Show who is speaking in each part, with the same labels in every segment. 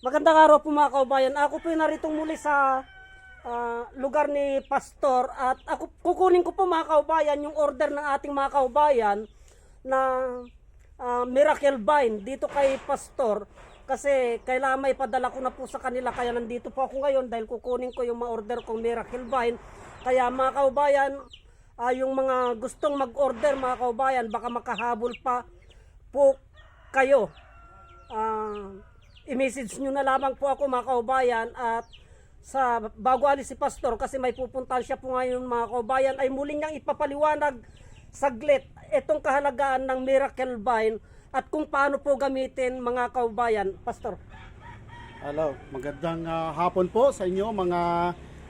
Speaker 1: Magandang araw po mga kaubayan. Ako po ay naritong muli sa ah, lugar ni Pastor at ako kukunin ko po mga kaubayan yung order ng ating mga kaubayan na ah, Miracle Vine dito kay Pastor kasi kailangan may padala ko na po sa kanila kaya nandito po ako ngayon dahil kukunin ko yung mga order kong Miracle Vine. Kaya mga kaubayan, ah, yung mga gustong mag-order mga kaubayan baka makahabol pa po kayo. Ah, i-message nyo na lamang po ako mga kaubayan at sa bago alis si Pastor kasi may pupuntahan siya po ngayon mga kaubayan ay muli niyang ipapaliwanag saglit itong kahalagaan ng Miracle Vine at kung paano po gamitin mga kaubayan. Pastor.
Speaker 2: Hello, magandang ah, hapon po sa inyo mga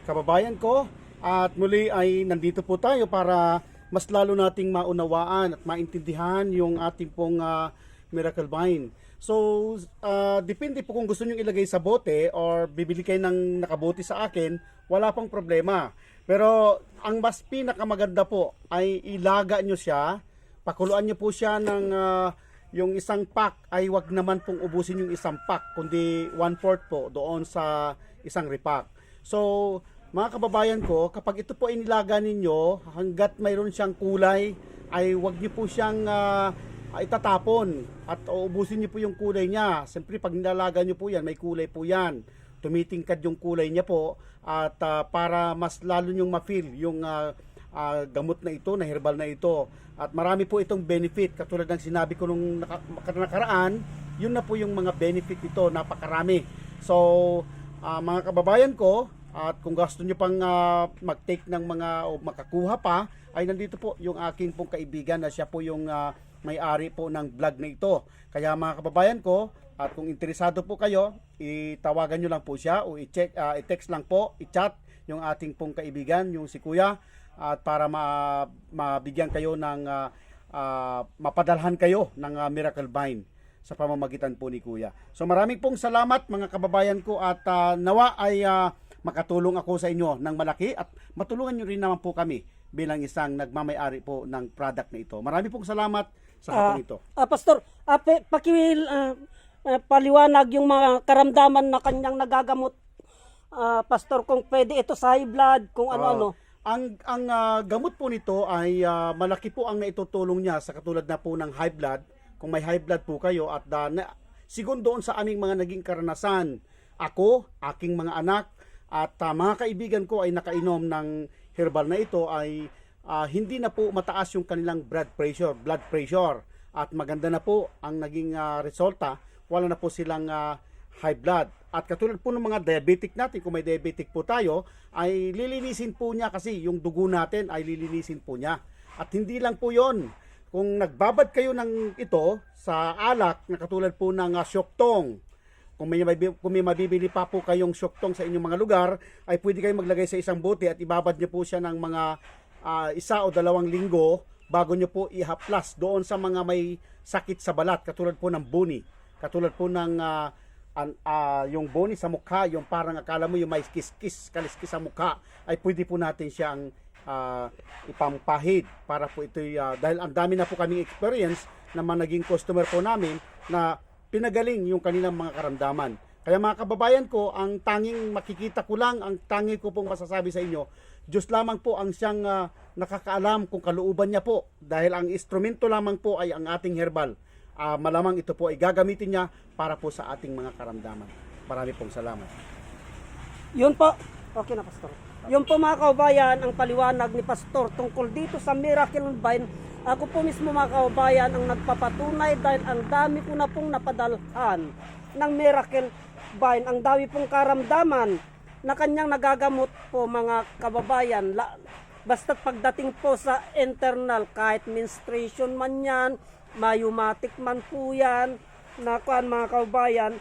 Speaker 2: kababayan ko. At muli ay nandito po tayo para mas lalo nating maunawaan at maintindihan yung ating pong ah, Miracle Vine. So, ah, depende po kung gusto nyo ilagay sa bote or bibili kayo ng nakabote sa akin, wala pang problema. Pero ang mas pinakamaganda po ay ilaga nyo siya, pakuluan nyo po siya ng ah, yung isang pack ay wag naman pong ubusin yung isang pack, kundi one-fourth po doon sa isang repack. So, mga kababayan ko, kapag ito po inilaga ninyo, hanggat mayroon siyang kulay, ay wag niyo po siyang ah, itatapon at uubusin niyo po yung kulay niya. Siyempre, pag nilalaga niyo po yan, may kulay po yan. Tumitingkad yung kulay niya po at ah, para mas lalo nyong ma-feel yung ah, ah, gamot na ito, na herbal na ito. At marami po itong benefit. Katulad ng sinabi ko nung naka, nakaraan, yun na po yung mga benefit ito, napakarami. So, ah, mga kababayan ko, at kung gusto nyo pang ah, mag-take ng mga o makakuha pa, ay nandito po yung aking pong kaibigan na siya po yung ah, may-ari po ng vlog na ito. Kaya mga kababayan ko, at kung interesado po kayo, itawagan nyo lang po siya o i-check, ah, i-text lang po, i-chat yung ating pong kaibigan, yung si Kuya, at para ma mabigyan kayo ng ah, ah, mapadalhan kayo ng ah, Miracle Vine sa pamamagitan po ni Kuya. So maraming pong salamat mga kababayan ko at ah, nawa ay ah, makatulong ako sa inyo ng malaki at matulungan nyo rin naman po kami bilang isang nagmamayari po ng product na ito. Marami pong salamat sa hapon ito.
Speaker 1: Ah, Pastor, ah, pe, pakiwil, ah, ah, paliwanag yung mga karamdaman na kanyang nagagamot. Ah, Pastor, kung pwede ito sa high blood, kung ano-ano.
Speaker 2: Ang ang ah, gamot po nito ay ah, malaki po ang naitutulong niya sa katulad na po ng high blood. Kung may high blood po kayo at uh, na, sigun doon sa aming mga naging karanasan, ako, aking mga anak at ah, mga kaibigan ko ay nakainom ng herbal na ito ay ah, hindi na po mataas yung kanilang blood pressure, blood pressure at maganda na po ang naging ah, resulta. Wala na po silang ah, high blood. At katulad po ng mga diabetic natin, kung may diabetic po tayo, ay lilinisin po niya kasi yung dugo natin ay lilinisin po niya. At hindi lang po yon. Kung nagbabad kayo ng ito sa alak na katulad po ng uh, syoktong, kung may, kung may mabibili pa po kayong syoktong sa inyong mga lugar, ay pwede kayong maglagay sa isang bote at ibabad niyo po siya ng mga ah, isa o dalawang linggo bago niyo po ihaplas doon sa mga may sakit sa balat, katulad po ng buni, katulad po ng ah, an, ah, yung boni sa mukha, yung parang akala mo yung may kiskis, kaliskis sa mukha, ay pwede po natin siyang ah, ipampahid para po ito dahil ang dami na po kaming experience na mga naging customer po namin na pinagaling yung kanilang mga karamdaman. Kaya mga kababayan ko, ang tanging makikita ko lang, ang tanging ko pong masasabi sa inyo, Diyos lamang po ang siyang ah, nakakaalam kung kalooban niya po dahil ang instrumento lamang po ay ang ating herbal. Ah, malamang ito po ay gagamitin niya para po sa ating mga karamdaman. Marami pong salamat.
Speaker 1: Yun po. Okay na, Pastor. Yun po mga kaubayan, ang paliwanag ni Pastor tungkol dito sa Miracle Vine. Ako po mismo mga kaubayan ang nagpapatunay dahil ang dami ko na pong napadalhan ng Miracle Vine. Ang dami pong karamdaman na kanyang nagagamot po mga kababayan. La, basta't pagdating po sa internal, kahit menstruation man yan, mayumatic man po yan, na kuan mga kaubayan,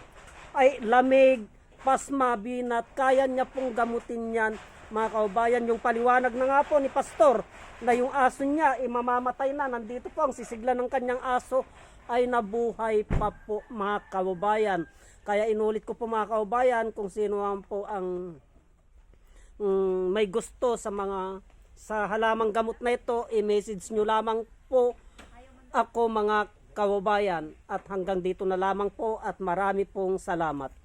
Speaker 1: ay lamig, pasma, binat, kaya niya pong gamutin yan mga kaubayan. Yung paliwanag na nga po ni Pastor na yung aso niya ay mamamatay na. Nandito po ang sisigla ng kanyang aso ay nabuhay pa po mga kaubayan. Kaya inulit ko po mga kaubayan kung sino man po ang mm, may gusto sa mga sa halamang gamot na ito, i-message nyo lamang po ako mga kaubayan at hanggang dito na lamang po at marami pong salamat.